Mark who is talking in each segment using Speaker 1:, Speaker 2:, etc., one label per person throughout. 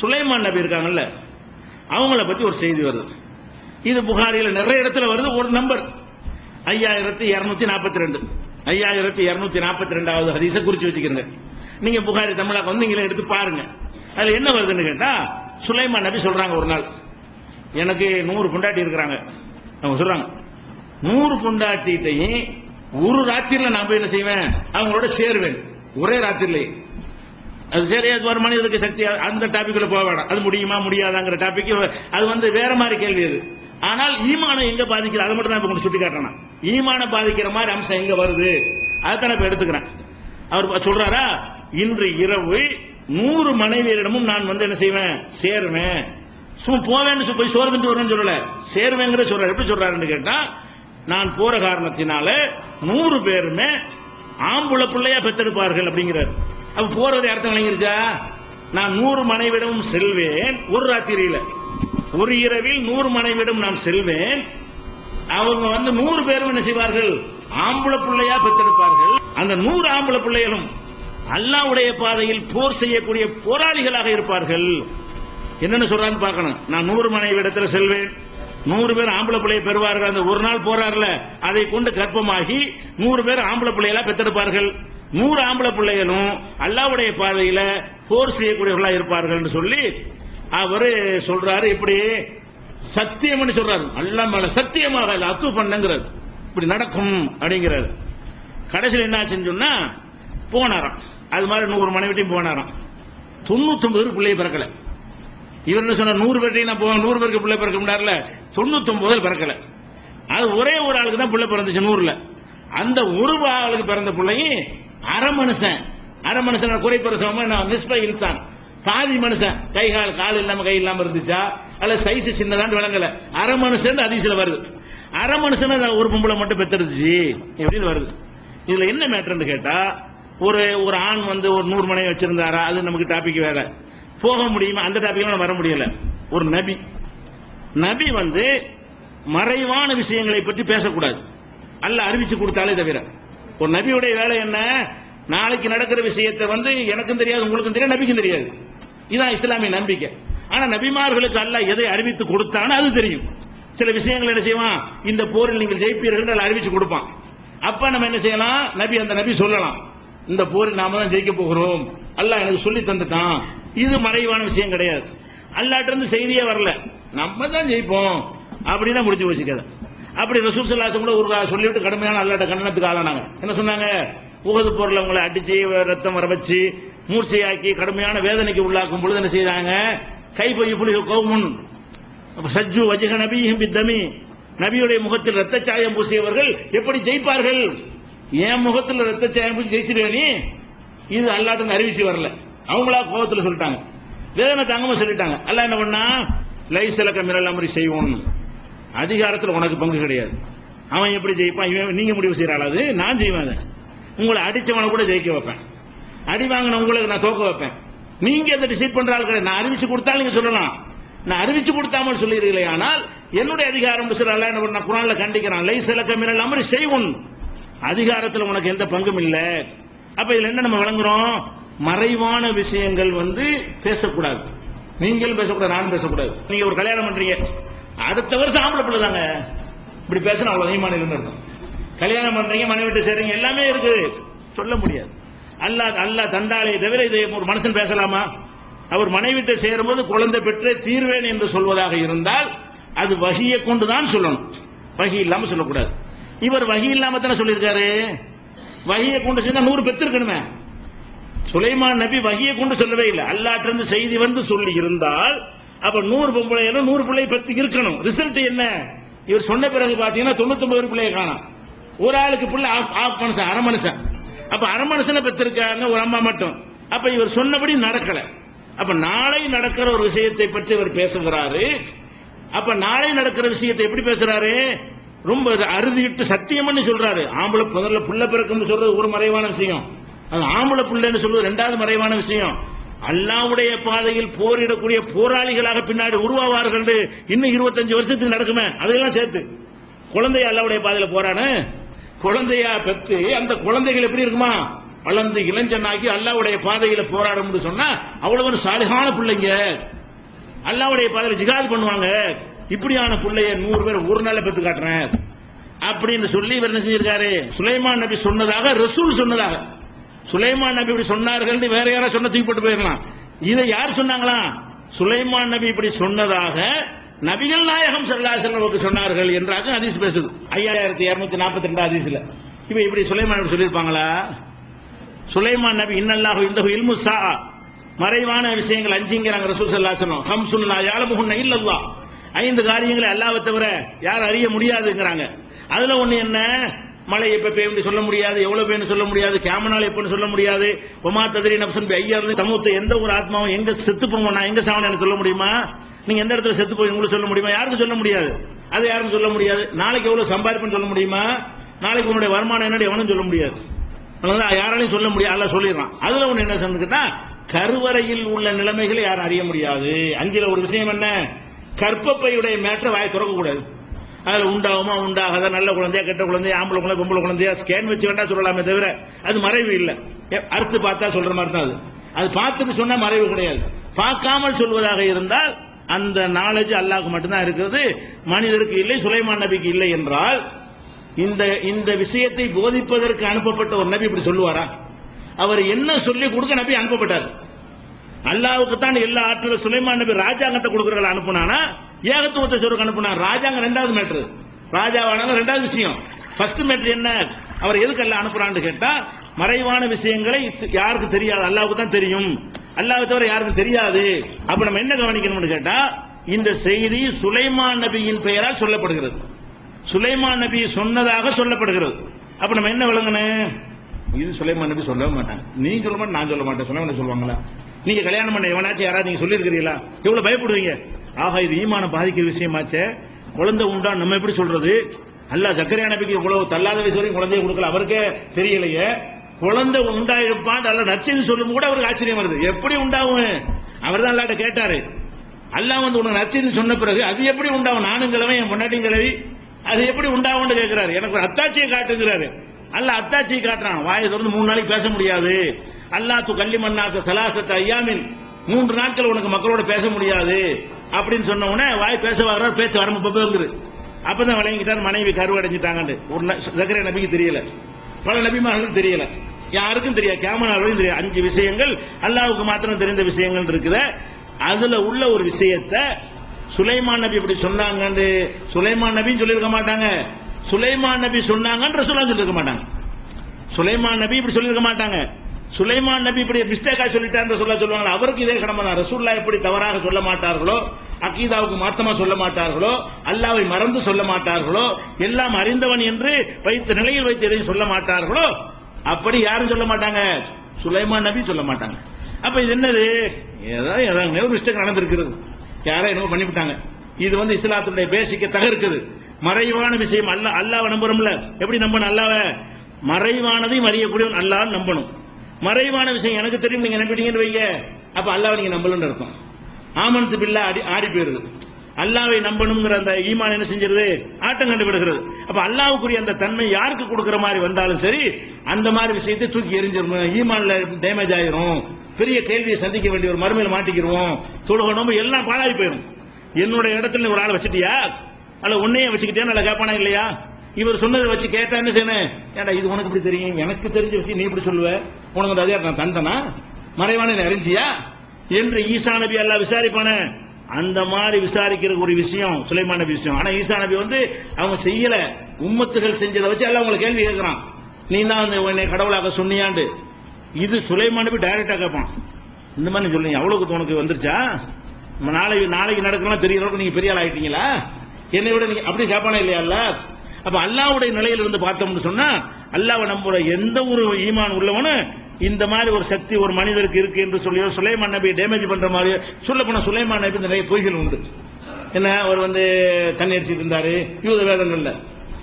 Speaker 1: சுலைமான் நபி இருக்காங்கல்ல அவங்கள பத்தி ஒரு செய்தி வருது. இது புகாரியில் நிறைய இடத்துல வருது ஒரு நம்பர். ஐயாயிரத்தி இரநூத்தி நாற்பத்தி ரெண்டு ஐயாயிரத்தி இரநூத்தி நாற்பத்தி ரெண்டாவது ஹதீஸை குறிச்சு வச்சுக்கிறங்க. நீங்க புகாரி தமிழாக வந்து நீங்களே எடுத்து பாருங்க. அதுல என்ன வருதுன்னு கேட்டா சுலைமான் நபி சொல்றாங்க ஒரு நாள். எனக்கு நூறு பொண்டாட்டி இருக்கிறாங்க. அவங்க சொல்றாங்க. நூறு பொண்டாட்டிட்டையும் ஒரு ராத்திரில நான் போய் என்ன செய்வேன்? அவங்களோட சேருவேன். ஒரே ராத்திரிலேயே அது சரி அது ஒரு மனிதருக்கு சக்தி அந்த டாபிக்ல போக வேண்டாம் அது முடியுமா முடியாதாங்கிற டாபிக். அது வந்து வேற மாதிரி கேள்வி அது ஆனால் ஈமானம் எங்க பாதிக்கிறது அதை மட்டும் தான் இப்ப சுட்டி காட்டணும் ஈமானம் பாதிக்கிற மாதிரி அம்சம் எங்க வருது? அதை இப்ப எடுத்துக்கிறேன். அவர் சொல்றாரா? இன்று இரவு நூறு மனைவியரிடமும் நான் வந்து என்ன செய்வேன்? சேருவேன். சும்மா போவேன்னு சொல்லி போய் சோறு திட்டு வருவேன்னு சொல்லல. சேருவேங்கிற சொல்றாரு. எப்படி சொல்றாருன்னு கேட்டா நான் போற காரணத்தினால நூறு பேருமே ஆம்புல பிள்ளையா பெத்தெடுப்பார்கள் அப்படிங்கிறார். அப்ப போறது அர்த்தம் விளங்கிருச்சா நான் நூறு மனைவிடமும் செல்வேன் ஒரு ராத்திரியில. ஒரு இரவில் நூறு மனைவிடம் நான் செல்வேன். அவங்க வந்து நூறு பேரும் என்ன செய்வார்கள்? ஆம்பளை பிள்ளையா பெற்றெடுப்பார்கள். அந்த நூறு ஆம்பளை பிள்ளைகளும் அல்லாவுடைய பாதையில் போர் செய்யக்கூடிய போராளிகளாக இருப்பார்கள். என்னன்னு சொல்றான்னு பார்க்கணும். நான் நூறு மனைவி இடத்துல செல்வேன். நூறு பேர் ஆம்பளை பிள்ளையை பெறுவார்கள். அந்த ஒரு நாள் போறாருல அதை கொண்டு கர்ப்பமாகி நூறு பேர் ஆம்பளை பிள்ளைகளா பெற்றெடுப்பார்கள். நூறு ஆம்பளை பிள்ளைகளும் அல்லாவுடைய பார்வையில போர் செய்யக்கூடியவர்களா இருப்பார்கள் சொல்லி அவரு சொல்றாரு. இப்படி சத்தியம்னு சொல்றாரு. அல்லா மேல சத்தியமாக அத்து பண்ணுங்கிறது இப்படி நடக்கும் அப்படிங்கிறாரு. கடைசியில் என்ன ஆச்சுன்னு சொன்னா போனாராம். அது மாதிரி நூறு மனைவிட்டையும் போனாராம். தொண்ணூத்தொன்பது பிள்ளையை பிறக்கல. இவர் என்ன நூறு பேர்ட்டையும் நான் போவேன். நூறு பேருக்கு பிள்ளை பிறக்க முடியாதுல தொண்ணூத்தொன்பது பிறக்கல. அது ஒரே ஒரு ஆளுக்கு தான் பிள்ளை பிறந்துச்சு நூறுல. அந்த ஒரு ஆளுக்கு பிறந்த பிள்ளையும் அரை மனுஷன். அரை மனுஷன் குறை நான் நிஸ்ப இன்சான் பாதி மனுஷன். கை கால் கால் இல்லாம கை இல்லாம இருந்துச்சா? அல்ல சைஸ் சின்னதான் விளங்கல. அரை மனுஷன் அதிசயில வருது. அரை மனுஷன் ஒரு பொம்பளை மட்டும் பெத்தெடுத்துச்சு. எப்படின்னு வருது? இதுல என்ன மேட்டர்னு கேட்டா ஒரு ஒரு ஆண் வந்து ஒரு நூறு மனை வச்சிருந்தாரா? அது நமக்கு டாபிக் வேற. போக முடியுமா? அந்த டாபிக் வர முடியல. ஒரு நபி. நபி வந்து மறைவான விஷயங்களை பற்றி பேசக்கூடாது. அல்ல அறிவிச்சு கொடுத்தாலே தவிர. ஒரு நபியுடைய வேலை என்ன? நாளைக்கு நடக்கிற விஷயத்தை வந்து எனக்கும் தெரியாது உங்களுக்கும் தெரியாது நபிக்கும் தெரியாது. இதுதான் இஸ்லாமிய நம்பிக்கை. ஆனா நபிமார்களுக்கு அல்ல எதை அறிவித்து கொடுத்தானோ அது தெரியும். சில விஷயங்கள் என்ன செய்வான்? இந்த போரில் நீங்கள் ஜெயிப்பீர்கள் அறிவிச்சு கொடுப்பான். அப்ப நம்ம என்ன செய்யலாம்? நபி அந்த நபி சொல்லலாம். இந்த போரில் நாம தான் ஜெயிக்க போகிறோம். அல்லாஹ் எனக்கு சொல்லி தந்துட்டான். இது மறைவான விஷயம் கிடையாது. அல்லாட்டிருந்து செய்தியே வரல. நம்ம தான் ஜெயிப்போம். அப்படின்னு முடிச்சு வச்சுக்கத அப்படி ரசூல் சல்லாசம் கூட ஒரு சொல்லிவிட்டு கடுமையான அல்லாட்ட கண்டனத்துக்கு ஆளானாங்க. என்ன சொன்னாங்க? உகது பொருள் அவங்களை அடிச்சு ரத்தம் வர வச்சு மூர்ச்சையாக்கி கடுமையான வேதனைக்கு உள்ளாக்கும் பொழுது என்ன செய்தாங்க? கை பொய் புலி சஜ்ஜு வஜக நபியும் பித்தமி. நபியுடைய முகத்தில் ரத்த சாயம் பூசியவர்கள் எப்படி ஜெயிப்பார்கள்? என் முகத்தில் ரத்த சாயம் பூசி ஜெயிச்சிருவேனி இது அல்லாட்ட அறிவிச்சு வரல. அவங்களா கோபத்தில் சொல்லிட்டாங்க. வேதனை தாங்கமா சொல்லிட்டாங்க. அல்ல என்ன பண்ணா? லைசலக்க மிரல் அமரி செய்வோம் அதிகாரத்தில் உனக்கு பங்கு கிடையாது. அவன் எப்படி ஜெயிப்பான்? இவன் நீங்க முடிவு செய்யறாள் அது? நான் செய்வேன் அதை. உங்களை அடிச்சவனை கூட ஜெயிக்க வைப்பேன். அடி வாங்கின உங்களுக்கு நான் தோக்க வைப்பேன். நீங்க அதை டிசைட் பண்ற ஆள் கிடையாது. நான் அறிவிச்சு கொடுத்தாலும் நீங்க சொல்லலாம். நான் அறிவிச்சு கொடுத்தாமல் சொல்லுகிறீர்களே ஆனால் என்னுடைய அதிகாரம் சொல்ல என்ன குரான்ல கண்டிக்கிறான் லைசலக்க மிரல் அமரி செய்வோம் அதிகாரத்தில் உனக்கு எந்த பங்கும் இல்லை. அப்ப இதுல என்ன நம்ம விளங்குறோம்? மறைவான விஷயங்கள் வந்து பேசக்கூடாது. நீங்களும் பேசக்கூடாது நானும் பேசக்கூடாது. நீங்க ஒரு கல்யாணம் பண்றீங்க. அடுத்த வருஷம் ஆம்பளை பிள்ளை தாங்க இப்படி பேசணும் அவ்வளவு அதிகமான இருக்கும். கல்யாணம் பண்றீங்க மனைவி வீட்டு சேர்றீங்க எல்லாமே இருக்குது சொல்ல முடியாது. அல்லாஹ் அல்லாஹ் தந்தாலே தவிர இதை ஒரு மனுஷன் பேசலாமா? அவர் மனைவி சேரும் சேரும்போது குழந்தை பெற்றே தீர்வேன் என்று சொல்வதாக இருந்தால் அது வகியை கொண்டுதான் சொல்லணும். வகி இல்லாம சொல்லக்கூடாது. இவர் வகி இல்லாம தானே சொல்லியிருக்காரு? வகியை கொண்டு சொன்னா நூறு பெற்றிருக்கணுமே சுலைமான் நபி வகியை கொண்டு சொல்லவே இல்லை. அல்லாட்டிருந்து செய்தி வந்து சொல்லி இருந்தால் அப்ப நூறு பொம்பளை நூறு பிள்ளை பத்து இருக்கணும். ரிசல்ட் என்ன? இவர் சொன்ன பிறகு பாத்தீங்கன்னா தொண்ணூத்தி ஒன்பது பிள்ளைய காணும். ஒரு ஆளுக்கு பிள்ளை ஆஃப் மனுஷன் அரை மனுஷன். அப்ப அரை மனுஷனை பெற்றிருக்காங்க ஒரு அம்மா மட்டும். அப்ப இவர் சொன்னபடி நடக்கல. அப்ப நாளை நடக்கிற ஒரு விஷயத்தை பற்றி இவர் பேசுகிறாரு அப்ப நாளை நடக்கிற விஷயத்தை எப்படி பேசுறாரு? ரொம்ப அறுதிட்டு சத்தியம்னு சொல்றாரு. ஆம்பளை முதல்ல புள்ள பிறக்கும்னு சொல்றது ஒரு மறைவான விஷயம். அது ஆம்பளை புள்ளைன்னு சொல்றது ரெண்டாவது மறைவான விஷயம். அல்லாவுடைய பாதையில் போரிடக்கூடிய போராளிகளாக பின்னாடி உருவாவார்கள் இன்னும் இருபத்தஞ்சு வருஷத்துக்கு நடக்குமே? அதையெல்லாம் சேர்த்து. குழந்தைய அல்லாவுடைய பாதையில போறானு? குழந்தையா பெற்று அந்த குழந்தைகள் எப்படி இருக்குமா? வளர்ந்து இளைஞனாகி அல்லாவுடைய பாதையில போராடும் சொன்னா அவ்வளவு சாலிகான பிள்ளைங்க. அல்லாவுடைய பாதையில ஜிகாது பண்ணுவாங்க. இப்படியான பிள்ளைய நூறு பேர் ஒரு நாள்ல பெற்று காட்டுறேன். அப்படின்னு சொல்லி இவர் என்ன செஞ்சிருக்காரு? சுலைமான் நபி சொன்னதாக ரசூல் சொன்னதாக. சுலைமான் நபி இப்படி சொன்னார்கள் வேற யாராவது சொன்ன தூக்கி போட்டு போயிடலாம் இதை யார் சொன்னாங்களா? சுலைமான் நபி இப்படி சொன்னதாக நபிகள் நாயகம் சல்லா செல்வருக்கு சொன்னார்கள் என்றாக ஹதீஸ் பேசுது. ஐயாயிரத்தி இருநூத்தி நாற்பத்தி ரெண்டு ஹதீஸ்ல. இப்ப இப்படி சுலைமான் சொல்லியிருப்பாங்களா? சுலைமான் நபி இன்னல்லாஹு இந்த இல்மு சா மறைவான விஷயங்கள் அஞ்சுங்கிறாங்க ரசூல் சல்லாசனம் ஹம் ஹம்சுன் லா இல்லல்லா ஐந்து காரியங்களை அல்லாவை தவிர யார் அறிய முடியாதுங்கிறாங்க. அதுல ஒண்ணு என்ன? மழை எப்ப பெய்யும் சொல்ல முடியாது எவ்வளவு பெய்யும் சொல்ல முடியாது கேமனால் எப்பன்னு சொல்ல முடியாது. ஒமா ததிரி நப்சன் பி ஐயா இருந்து சமூகத்தை எந்த ஒரு ஆத்மாவும் எங்க செத்து போவோம் நான் எங்க சாவன எனக்கு சொல்ல முடியுமா? நீங்க எந்த இடத்துல செத்து போய் உங்களுக்கு சொல்ல முடியுமா? யாருக்கும் சொல்ல முடியாது. அது யாருக்கும் சொல்ல முடியாது. நாளைக்கு எவ்வளவு சம்பாதிப்புன்னு சொல்ல முடியுமா? நாளைக்கு உன்னுடைய வருமானம் என்னடி எவனும் சொல்ல முடியாது. யாராலையும் சொல்ல முடியாது. அல்ல சொல்லிடுறான். அதுல ஒண்ணு என்ன சொன்னா கருவறையில் உள்ள நிலைமைகளை யாரும் அறிய முடியாது. அஞ்சுல ஒரு விஷயம் என்ன? கற்பப்பையுடைய மேற்ற வாயை திறக்க கூடாது. அதுல உண்டாகுமா உண்டாகாத? நல்ல குழந்தையா கெட்ட குழந்தையா ஆம்பளை குழந்தை பொம்பளை குழந்தையா? ஸ்கேன் வச்சு வேண்டாம் சொல்லலாமே தவிர அது மறைவு இல்ல. எ- அறுத்து பார்த்தா சொல்ற மாதிரி தான் அது. அது பார்த்துட்டு சொன்னா மறைவு கிடையாது. பார்க்காமல் சொல்வதாக இருந்தால் அந்த நாலேஜ் அல்லாஹ்க்கு மட்டும்தான் இருக்கிறது. மனிதருக்கு இல்லை சுலைமான் நபிக்கு இல்லை என்றால் இந்த இந்த விஷயத்தை போதிப்பதற்கு அனுப்பப்பட்ட ஒரு நபி இப்படி சொல்லுவாரா? அவர் என்ன சொல்லி கொடுக்க நபி அனுப்பப்பட்டார்? அல்லாவுக்கு தான் எல்லா ஆற்றலும் சுலைமான் நபி ராஜாங்கத்தை கொடுக்கறத அனுப்புனானா? ஏகத்துவத்தை சொருக்கு அனுப்புனா ராஜாங்க ரெண்டாவது மேட்ரு ராஜாவானது ரெண்டாவது விஷயம். ஃபர்ஸ்ட் மேட்ரு என்ன? அவர் எதுக்கு எல்லாம் அனுப்புறான்னு கேட்டா மறைவான விஷயங்களை யாருக்கு தெரியாது? அல்லாவுக்கு தான் தெரியும். அல்லாவை தவிர யாருக்கும் தெரியாது. அப்ப நம்ம என்ன கவனிக்கணும்னு கேட்டா இந்த செய்தி சுலைமான் நபியின் பெயரால் சொல்லப்படுகிறது. சுலைமான் நபி சொன்னதாக சொல்லப்படுகிறது. அப்ப நம்ம என்ன விளங்கணும்? இது சுலைமான் நபி சொல்லவே மாட்டாங்க. நீ சொல்ல மாட்டேன் நான் சொல்ல மாட்டேன். சுலைமான் சொல்லுவாங்களா? நீங்க கல்யாணம் பண்ண எவனாச்சும் யாராவது நீங்க சொல்லியிருக்கிறீங்களா? எவ்வளவு பயப்படுவீங்க? ஆக இது ஈமான பாதிக்கிற விஷயமாச்சே. குழந்தை உண்டா நம்ம எப்படி சொல்றது? அல்ல சக்கரையா நபிக்கு இவ்வளவு தள்ளாத வயசு வரைக்கும் குழந்தைய கொடுக்கல. அவருக்கே தெரியலையே. குழந்தை உண்டாயிருப்பான் அல்ல நச்சுன்னு சொல்லும் கூட அவருக்கு ஆச்சரியம் வருது. எப்படி உண்டாகும் அவர் தான் அல்லாட்ட கேட்டாரு. அல்லாஹ் வந்து உனக்கு நச்சுன்னு சொன்ன பிறகு அது எப்படி உண்டாகும் நானும் கிழமை என் பொண்டாட்டியும் கிழவி அது எப்படி உண்டாகும்னு கேட்கிறாரு எனக்கு ஒரு அத்தாட்சியை காட்டுங்கிறாரு. அல்ல அத்தாட்சியை காட்டுறான். வாயை தொடர்ந்து மூணு நாளைக்கு பேச முடியாது. அல்லாஹ் து கல்லி மன்னாச சலாசத்த ஐயாமின். மூன்று நாட்கள் உனக்கு மக்களோட பேச முடியாது. அப்படின்னு சொன்ன உடனே வாய் பேச வர பேச வர போகுது அப்பதான் விளங்கிட்டார் மனைவி கருவடைஞ்சிட்டாங்கன்னு ஒரு ந- நபிக்கு தெரியல. பல நபிமார்களுக்கு தெரியல. யாருக்கும் தெரியாது கேமனாலும் தெரியாது. அஞ்சு விஷயங்கள் அல்லாவுக்கு மாத்திரம் தெரிந்த விஷயங்கள் இருக்குது. அதுல உள்ள ஒரு விஷயத்த சுலைமான் நபி இப்படி சொன்னாங்கன்னு சுலைமான் நபின்னு சொல்லியிருக்க மாட்டாங்க. சுலைமான் நபி சொன்னாங்கன்ற ரசூலா சொல்லியிருக்க மாட்டாங்க. சுலைமான் நபி இப்படி சொல்லியிருக்க மாட்டாங்க. சுலைமான் நபி இப்படி மிஸ்டேக்கா சொல்லிட்டான்னு சொல்ல சொல்லுவாங்க அவருக்கு இதே கடமை தான் ரசூல்லா எப்படி தவறாக சொல்ல மாட்டார்களோ அகீதாவுக்கு மாத்தமா சொல்ல மாட்டார்களோ அல்லாவை மறந்து சொல்ல மாட்டார்களோ எல்லாம் அறிந்தவன் என்று வைத்த நிலையில் வைத்து எதையும் சொல்ல மாட்டார்களோ அப்படி யாரும் சொல்ல மாட்டாங்க. சுலைமான் நபி சொல்ல மாட்டாங்க. அப்ப இது என்னது? ஏதோ ஏதாவது ஒரு மிஸ்டேக் நடந்திருக்கிறது. யாரோ என்னமோ பண்ணிவிட்டாங்க. இது வந்து இஸ்லாத்துடைய பேசிக்க தகர்க்குது. மறைவான விஷயம் அல்ல அல்லாவை நம்புறோம்ல. எப்படி நம்பணும் அல்லாவை? மறைவானதையும் அறியக்கூடியவன் அல்லான்னு நம்பணும். மறைவான விஷயம் எனக்கு தெரியும் நீங்க நம்பிட்டீங்கன்னு வைங்க. அப்ப அல்லாவை நீங்க நம்பலன்னு அர்த்தம். ஆமனத்து பில்லா ஆடி ஆடி போயிருது. அல்லாவை நம்பணுங்கிற அந்த ஈமான் என்ன செஞ்சிருது? ஆட்டம் கண்டு விடுகிறது அப்ப அல்லாவுக்குரிய அந்த தன்மை யாருக்கு கொடுக்குற மாதிரி வந்தாலும் சரி அந்த மாதிரி விஷயத்தை தூக்கி எரிஞ்சிரும் ஈமான்ல டேமேஜ் ஆயிரும். பெரிய கேள்வியை சந்திக்க வேண்டிய ஒரு மறுமையில மாட்டிக்கிருவோம். தொழுகணும் எல்லாம் பாழாகி போயிடும் என்னுடைய இடத்துல ஒரு ஆளை வச்சுட்டியா? அல்ல உன்னையே வச்சுக்கிட்டே நல்லா கேட்பானா இல்லையா? இவர் சொன்னதை வச்சு கேட்டா என்ன செய்யணும்? ஏன்டா இது உனக்கு இப்படி தெரியும்? எனக்கு தெரிஞ்ச விஷயம் நீ இப்படி சொல்லுவ? உனக்கு அந்த அதிகாரம் நான் தந்தனா? மறைவான அறிஞ்சியா? என்று ஈசா நபி எல்லாம் விசாரிப்பான? அந்த மாதிரி விசாரிக்கிற ஒரு விஷயம் சுலைமான் நபி விஷயம். ஆனா ஈசா நபி வந்து அவங்க செய்யல. உம்மத்துகள் செஞ்சதை வச்சு எல்லாம் அவங்களை கேள்வி கேட்கிறான். நீ தான் வந்து உன்னை கடவுளாக சொன்னியாண்டு. இது சுலைமான் நபி டைரக்டா கேட்பான். இந்த மாதிரி சொல்லுங்க அவ்வளவுக்கு உனக்கு வந்துருச்சா? நாளைக்கு நாளைக்கு நடக்கலாம் தெரியற அளவுக்கு நீங்க பெரிய ஆள் ஆயிட்டீங்களா? என்னை விட நீங்க அப்படி கேட்பானே இல்லையா அல்ல அப்ப அல்லாவுடைய நிலையில இருந்து பார்த்தோம்னு சொன்னா அல்லாவை நம்புற எந்த ஒரு ஈமான் உள்ளவனும் இந்த மாதிரி ஒரு சக்தி ஒரு மனிதருக்கு இருக்கு என்று சொல்லி சுலைமான் நபி டேமேஜ் பண்ற மாதிரி சொல்ல போனா சுலைமான் நபி நிறைய பொய்கள் உண்டு. என்ன அவர் வந்து தண்ணி அடிச்சிட்டு இருந்தாரு. யூத வேதங்கள்ல.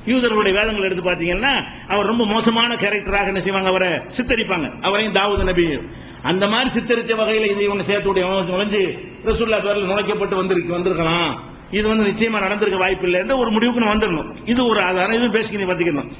Speaker 1: யூதர்களுடைய வேதங்கள் எடுத்து பாத்தீங்கன்னா அவர் ரொம்ப மோசமான கேரக்டராக என்ன செய்வாங்க அவரை சித்தரிப்பாங்க. அவரையும் தாவூது நபியும் அந்த மாதிரி சித்தரிச்ச வகையில இதை ஒன்று சேர்த்துடைய நுழைஞ்சு ரசூல்லா பேரில் நுழைக்கப்பட்டு வந்திருக்கு வந்திருக்கலாம். இது வந்து நிச்சயமா நடந்திருக்க வாய்ப்பு இல்லை என்ற ஒரு முடிவுக்கு வந்துடணும். இது ஒரு ஆதாரம். இது பேசிக்கணும் பார்த்துக்கணும்.